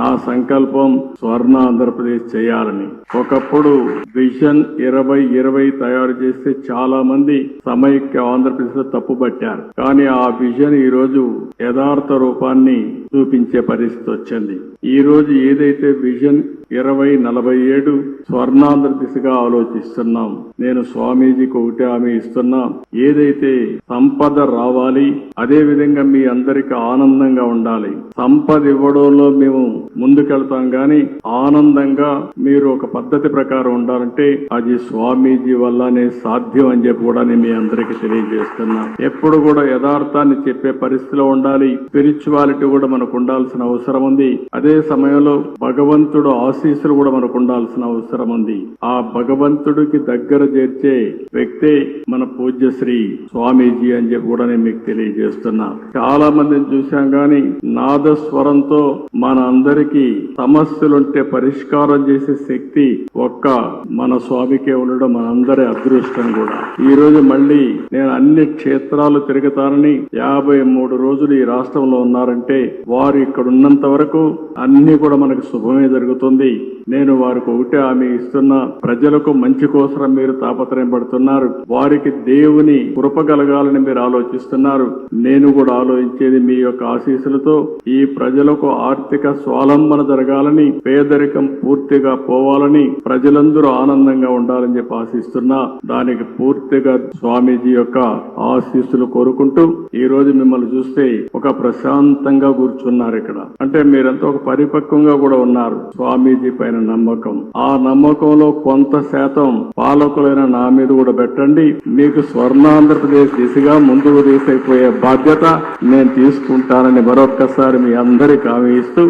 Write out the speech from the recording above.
నా సంకల్పం స్వర్ణ ఆంధ్రప్రదేశ్ చేయాలని. ఒకప్పుడు విజన్ ఇరవై ఇరవై తయారు చేస్తే చాలా మంది సమైక్య ఆంధ్రప్రదేశ్లో తప్పుపట్టారు. కానీ ఆ విజన్ ఈ రోజు యథార్థ రూపాన్ని చూపించే పరిస్థితి వచ్చింది. ఈ రోజు ఏదైతే విజన్ ఇరవై నలభై ఏడు స్వర్ణాంధ్ర దిశగా ఆలోచిస్తున్నాం నేను స్వామీజీకి ఒకటి హామీ ఇస్తున్నా ఏదైతే సంపద రావాలి అదే విధంగా మీ అందరికి ఆనందంగా ఉండాలి. సంపద ఇవ్వడంలో మేము ముందుకెళ్తాం గాని ఆనందంగా మీరు ఒక పద్ధతి ప్రకారం ఉండాలంటే అది స్వామీజీ వల్లనే సాధ్యం అని చెప్పి కూడా నేను మీ అందరికి తెలియజేస్తున్నా. ఎప్పుడు కూడా యథార్థాన్ని చెప్పే పరిస్థితిలో ఉండాలి. స్పిరిచువాలిటీ కూడా మనకు ఉండాల్సిన అవసరం ఉంది. అదే సమయంలో భగవంతుడు ఆశీస్సులు కూడా మనకు ఉండాల్సిన అవసరం ఉంది. ఆ భగవంతుడికి దగ్గర చేర్చే వ్యక్తే మన పూజ్యశ్రీ స్వామీజీ అని చెప్పి కూడా నేను మీకు తెలియజేస్తున్నా. చాలా మందిని చూశాం గాని నాదస్వరంతో మన అందరికీ సమస్యలుంటే పరిష్కారం చేసే శక్తి ఒక్క మన స్వామికే ఉండడం మనందరి అదృష్టం కూడా. ఈ రోజు మళ్ళీ నేను అన్ని క్షేత్రాలు తిరుగుతానని యాభై మూడు రోజులు ఈ రాష్ట్రంలో ఉన్నారంటే వారు ఇక్కడ ఉన్నంత వరకు అన్ని కూడా మనకు శుభమే జరుగుతుంది. నేను వారికి ఒకటే ఆమె ఇస్తున్నా ప్రజలకు మంచి కోసం మీరు తాపత్రయం పడుతున్నారు వారికి దేవుని కృప కలగాలని మీరు ఆలోచిస్తున్నారు. నేను కూడా ఆలోచించేది మీ యొక్క ఆశీస్సులతో ఈ ప్రజలకు ఆర్థిక స్వాలంబన జరగాలని పేదరికం పూర్తిగా పోవాలని ప్రజలందరూ ఆనందంగా ఉండాలని చెప్పి ఆశిస్తున్నా దానికి పూర్తిగా స్వామీజీ యొక్క ఆశీస్సులు కోరుకుంటూ ఈ రోజు మిమ్మల్ని చూస్తే ఒక ప్రశాంతంగా కూర్చున్నారు ఇక్కడ. అంటే మీరంతా ఒక పరిపక్వంగా కూడా ఉన్నారు. స్వామీజీ పైన నమ్మకం. ఆ నమ్మకంలో కొంత శాతం పాలకులైన నా మీద కూడా పెట్టండి. మీకు స్వర్ణాంధ్రప్రదేశ్ దిశగా ముందుకు తీసైపోయే బాధ్యత నేను తీసుకుంటానని మరొక్కసారి మీ అందరికి హామీ ఇస్తూ